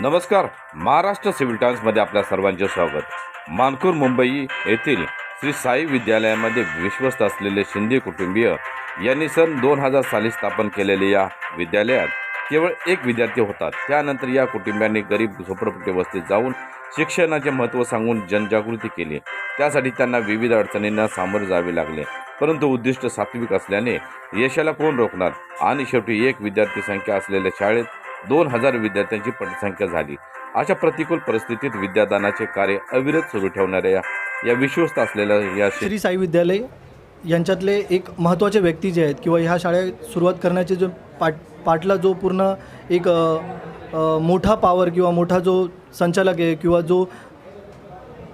नमस्कार महाराष्ट्र सिव्हिल टाइम्समध्ये आपल्या सर्वांचे स्वागत. मानकूर मुंबई येथील श्री साई विद्यालयामध्ये विश्वस्त असलेले शिंदे कुटुंबीय यांनी सन दोन हजार साली स्थापन केलेल्या या विद्यालयात केवळ एक विद्यार्थी होता. त्यानंतर या कुटुंबियांनी गरीब झोपडपट्टी वस्तीत जाऊन शिक्षणाचे महत्त्व सांगून जनजागृती केली. त्यासाठी त्यांना विविध अडचणींना सामोरे जावे लागले. परंतु उद्दिष्ट सात्विक असल्याने यशाला कोण रोखणार? आणि शेवटी एक विद्यार्थी संख्या असलेल्या शाळेत दोन हजार विद्यार्थ्यांची पटसंख्या झाली. अशा प्रतिकूल परिस्थितीत विद्यादानाचे कार्य अविरत सुरू ठेवणाऱ्या या- या विश्वस्त असलेल्या या श्री साई विद्यालय यांच्यातले एक महत्त्वाचे व्यक्ती जे आहेत किंवा ह्या शाळेत सुरुवात करण्याचे जो पाट पाटला जो पूर्ण एक मोठा पावर किंवा मोठा जो संचालक आहे किंवा जो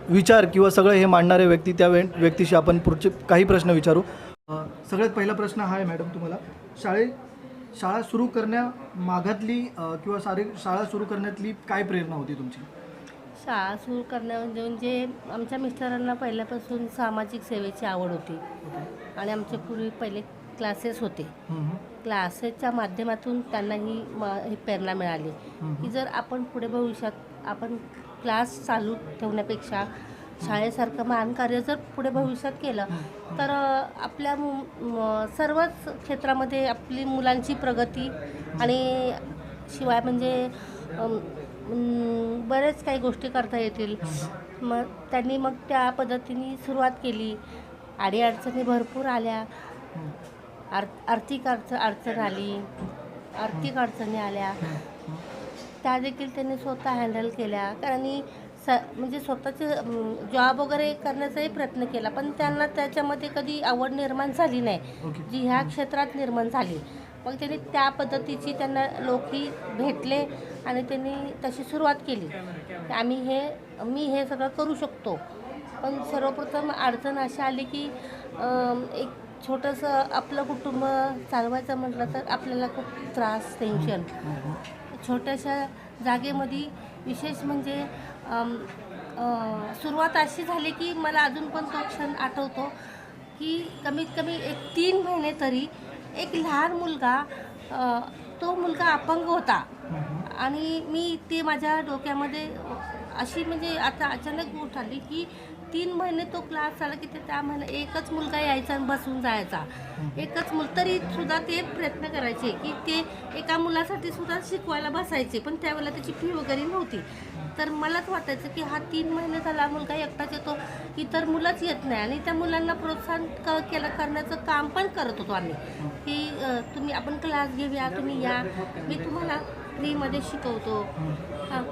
विचार किंवा सगळं हे मांडणारे व्यक्ती त्या वे व्यक्तीशी आपण पुढचे काही प्रश्न विचारू. सगळ्यात पहिला प्रश्न हा आहे मॅडम तुम्हाला. शाळे शाळा सुरू करण्या मागातली किंवा सारे शाळा सुरू करण्यातली काय प्रेरणा होती तुमची? शाळा सुरू करण्या म्हणजे आमच्या मिस्टरांना पहिल्यापासून सामाजिक सेवेची आवड होती. आणि आमचे पूर्वी पहिले क्लासेस होते. क्लासेसच्या माध्यमातून त्यांना ही म ही प्रेरणा मिळाली. की जर आपण पुढे भविष्यात आपण क्लास चालू ठेवण्यापेक्षा शाळेसारखं महान कार्य जर पुढे भविष्यात केलं तर आपल्या सर्वच क्षेत्रामध्ये आपली मुलांची प्रगती आणि शिवाय म्हणजे बरेच काही गोष्टी करता येतील. मग त्यांनी मग त्या पद्धतीने सुरुवात केली. अडीअडचणी भरपूर आल्या. आर आर्थिक अडचण अडचण आली. आर्थिक अडचणी आल्या. त्या देखील त्यांनी स्वतः हँडल केल्या. कारण स म्हणजे स्वतःचे जॉब वगैरे करण्याचाही प्रयत्न केला पण त्यांना त्याच्यामध्ये कधी आवड निर्माण झाली नाही जी ह्या क्षेत्रात निर्माण झाली. मग त्यांनी त्या पद्धतीची त्यांना लोकही भेटले आणि त्यांनी तशी सुरुवात केली. आम्ही हे मी हे सगळं करू शकतो. पण सर्वप्रथम अडचण अशी आली की एक छोटंसं आपलं कुटुंब चालवायचं म्हटलं तर आपल्याला खूप त्रास टेन्शन छोट्याशा जागेमध्ये विशेष म्हणजे सुरुवात अशी झाली की मला अजून पण तो क्षण आठवतो की कमीत कमी एक तीन महिने तरी एक लहान मुलगा तो मुलगा अपंग होता. आणि मी ते माझ्या डोक्यामध्ये अशी म्हणजे आता अचानक गोष्ट आली की तीन महिने तो क्लास झाला की ते त्या महिन्या एकच मुलगा यायचा आणि बसून जायचा. एकच मुल तरी सुद्धा ते प्रयत्न करायचे की ते एका मुलासाठी सुद्धा शिकवायला बसायचे पण त्यावेळेला त्याची फी वगैरे नव्हती. तर मलाच वाटायचं की हा तीन महिने झाला मुलगा एकटाच येतो इतर मुलंच येत नाही. आणि त्या मुलांना प्रोत्साहन क केलं करण्याचं काम पण करत होतो आम्ही. की तुम्ही आपण क्लास घेऊया तुम्ही या. मी तुम्हाला फ्रीमध्ये शिकवतो. हां.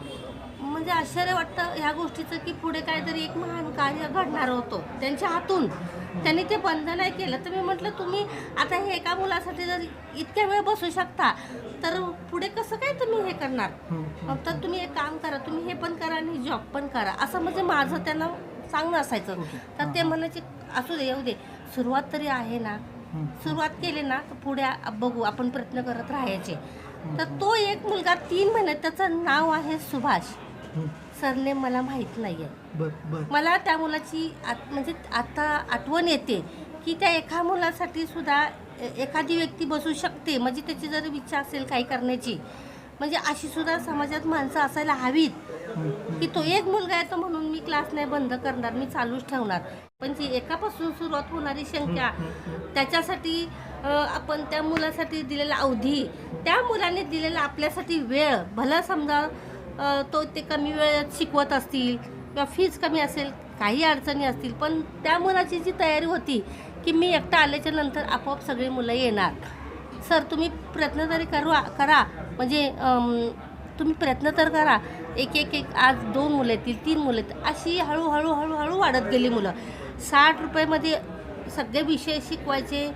म्हणजे आश्चर्य वाटतं ह्या गोष्टीचं की पुढे काहीतरी एक महान कार्य घडणार होतो. त्यांच्या हातून. त्यांनी ते बंद नाही केलं. तर मी म्हटलं तुम्ही आता हे एका मुलासाठी जर इतक्या वेळ बसू शकता तर पुढे कसं काय तुम्ही हे करणार? फक्त तुम्ही एक काम करा तुम्ही हे पण करा आणि जॉब पण करा. असं म्हणजे माझं त्यांना सांगणं असायचं. तर ते म्हणायचे असू दे येऊ दे. सुरुवात तरी आहे ना. सुरुवात केली ना तर पुढे बघू आपण प्रयत्न करत राहायचे. तर तो एक मुलगा तीन महिने त्याचं नाव आहे सुभाष. सरने मला माहीत नाही आहे मला त्या मुलाची आत म्हणजे आता आठवण येते की त्या एका मुलासाठी सुद्धा एखादी व्यक्ती बसू शकते. म्हणजे त्याची जर इच्छा असेल काही करण्याची म्हणजे अशी सुद्धा समाजात माणसं असायला हवीत. की तो एक मुलगा आहे तो म्हणून मी क्लास नाही बंद करणार मी चालूच ठेवणार. पण जी एकापासून सुरुवात होणारी संख्या त्याच्यासाठी आपण त्या मुलासाठी दिलेला अवधी त्या मुलाने दिलेला आपल्यासाठी वेळ भला समजा तो ते कमी वेळेत शिकवत असतील किंवा फीज कमी असेल काही अडचणी असतील पण त्या मुलाची जी तयारी होती की मी एकटा आल्याच्यानंतर आपोआप सगळी मुलं येणार. सर तुम्ही प्रयत्न तरी करू करा. म्हणजे तुम्ही प्रयत्न तर करा. एक एक एक आज दोन मुलं येतील तीन मुलं येतील. अशी हळूहळू हळूहळू वाढत गेली मुलं. साठ रुपयेमध्ये सगळे विषय शिकवायचे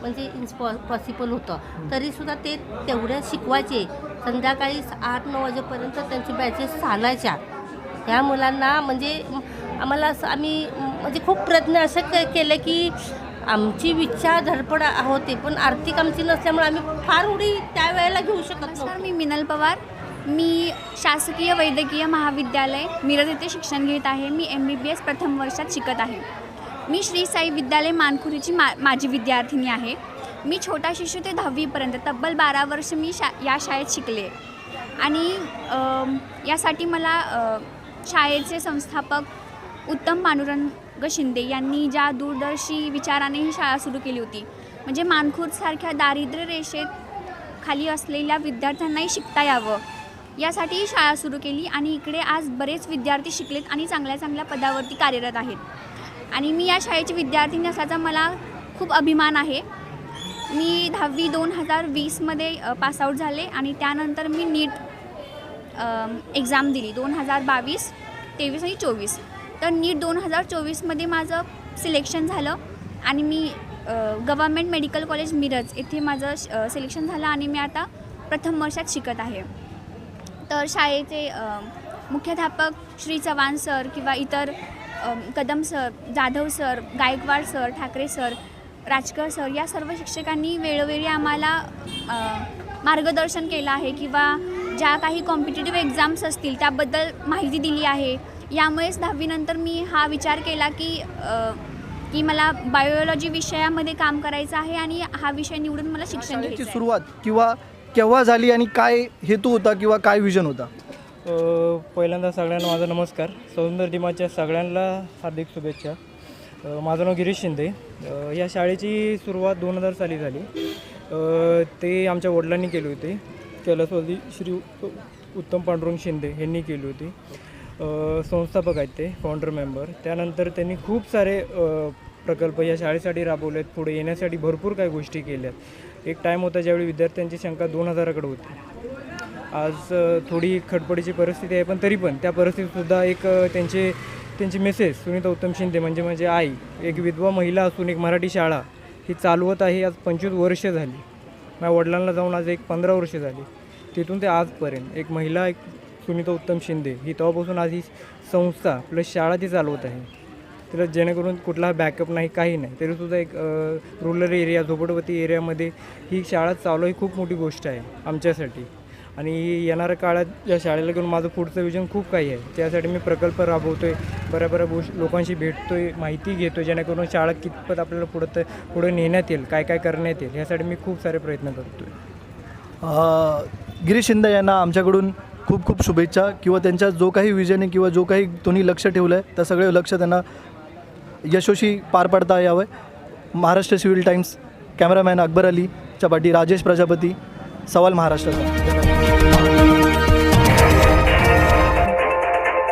म्हणजे इन्स्पॉ पॉसिबल होतं. तरीसुद्धा ते तेवढ्या शिकवायचे. संध्याकाळी आठ नऊ वाजेपर्यंत त्यांची बॅचेस चालायच्या. ह्या मुलांना म्हणजे आम्हाला असं आम्ही म्हणजे खूप प्रयत्न असे के केले की आमची इच्छा धडपड होते. पण आर्थिक आमची नसल्यामुळे आम्ही फार उडी त्यावेळेला घेऊ शकत नव्हतो. मी मिनल पवार. मी शासकीय वैद्यकीय महाविद्यालय मिरज येथे शिक्षण घेत आहे. मी एम बी बी एस प्रथम वर्षात शिकत आहे. मी श्री साई विद्यालय मानखुरीची मा माझी विद्यार्थिनी आहे. मी छोटा शिशू ते दहावीपर्यंत तब्बल बारा वर्ष मी शा या शाळेत शिकले. आणि यासाठी मला शाळेचे संस्थापक उत्तम पांडुरंग शिंदे यांनी ज्या दूरदर्शी विचाराने ही शाळा सुरू केली होती म्हणजे मानखुर्दसारख्या दारिद्र्य रेषेत खाली असलेल्या विद्यार्थ्यांनाही शिकता यावं. यासाठी ही शाळा सुरू केली आणि इकडे आज बरेच विद्यार्थी शिकलेत आणि चांगल्या चांगल्या पदावरती कार्यरत आहेत. आणि मी या शाळेची विद्यार्थिनी असल्याचा मला खूप अभिमान आहे. मी दहावी दोन हजार वीसमध्ये पासआउट झाले आणि त्यानंतर मी नीट एक्झाम दिली दोन हजार बावीस तेवीस आणि चोवीस. तर नीट दोन हजार चोवीसमध्ये माझं सिलेक्शन झालं आणि मी गव्हर्मेंट मेडिकल कॉलेज मिरज येथे माझं सिलेक्शन झालं आणि मी आता प्रथम वर्षात शिकत आहे. तर शाळेचे मुख्याध्यापक श्री चव्हाण सर किंवा इतर Kadam sir Jadhav sir Gaikwad sir Thackeray sir Rajkar sir या सर्व शिक्षकांनी वेळोवेळी आम्हाला मार्गदर्शन केलं आहे किंवा ज्या काही कॉम्पिटेटिव्ह एक्झाम्स असतील त्याबद्दल माहिती दिली आहे. यामुळेच दहावीनंतर मी हा विचार केला की की मला बायोलॉजी विषयामध्ये काम करायचं आहे आणि हा विषय निवडून मला शिक्षण घ्यायचं सुरुवात किंवा केव्हा झाली आणि काय हेतू होता किंवा काय विजन होता? पहिल्यांदा सगळ्यांना माझा नमस्कार. सौंदर्य दिनाच्या सगळ्यांना हार्दिक शुभेच्छा. माझं नाव गिरीश शिंदे. या शाळेची सुरुवात दोन हजार साली झाली. ते आमच्या वडिलांनी केली होती. कैलासवादी श्री उत्तम पांडुरंग शिंदे यांनी केली होती. संस्थापक आहेत ते फाउंडर मेंबर त्यानंतर त्यांनी खूप सारे प्रकल्प या शाळेसाठी राबवलेत. पुढे येण्यासाठी भरपूर काही गोष्टी केल्यात. एक टाईम होता ज्यावेळी विद्यार्थ्यांची शंका दोन हजाराकडे होती. आज थोडी खडपडीची परिस्थिती आहे पण तरी पण त्या परिस्थितीतसुद्धा एक त्यांचे त्यांची मेसेज सुनीता उत्तम शिंदे म्हणजे म्हणजे आई एक विधवा महिला असून एक मराठी शाळा ही चालवत आहे आज पंचवीस वर्ष झाली. माझ्या वडिलांना जाऊन आज एक पंधरा वर्ष झाली. तिथून ते आजपर्यंत एक महिला एक सुनीता उत्तम शिंदे ही तेव्हापासून आज ही संस्था प्लस शाळा ती चालवत आहे. तिला जेणेकरून कुठला बॅकअप नाही काही नाही तरीसुद्धा एक रुरल एरिया झोपडपट्टी एरियामध्ये ही शाळा चालू ही खूप मोठी गोष्ट आहे आमच्यासाठी. आणि येणाऱ्या काळात या शाळेला घेऊन माझं पुढचं विजन खूप काही आहे. त्यासाठी मी प्रकल्प राबवतो आहे बऱ्या बऱ्या गोष्ट लोकांशी भेटतो आहे माहिती घेतो जेणेकरून शाळा कितपत आपल्याला पुढं पुढे नेण्यात येईल काय काय करण्यात येईल यासाठी मी खूप सारे प्रयत्न करतो आहे गिरीश शिंदे यांना आमच्याकडून खूप खूप शुभेच्छा किंवा त्यांच्या जो काही विजन आहे किंवा जो काही तुम्ही लक्ष ठेवलं आहे त्या सगळे लक्ष त्यांना यशस्वी पार पाडता यावं. Maharashtra civil times cameraman Akbar Ali Chapati Rajesh Prajapati सवाल महाराष्ट्राचा.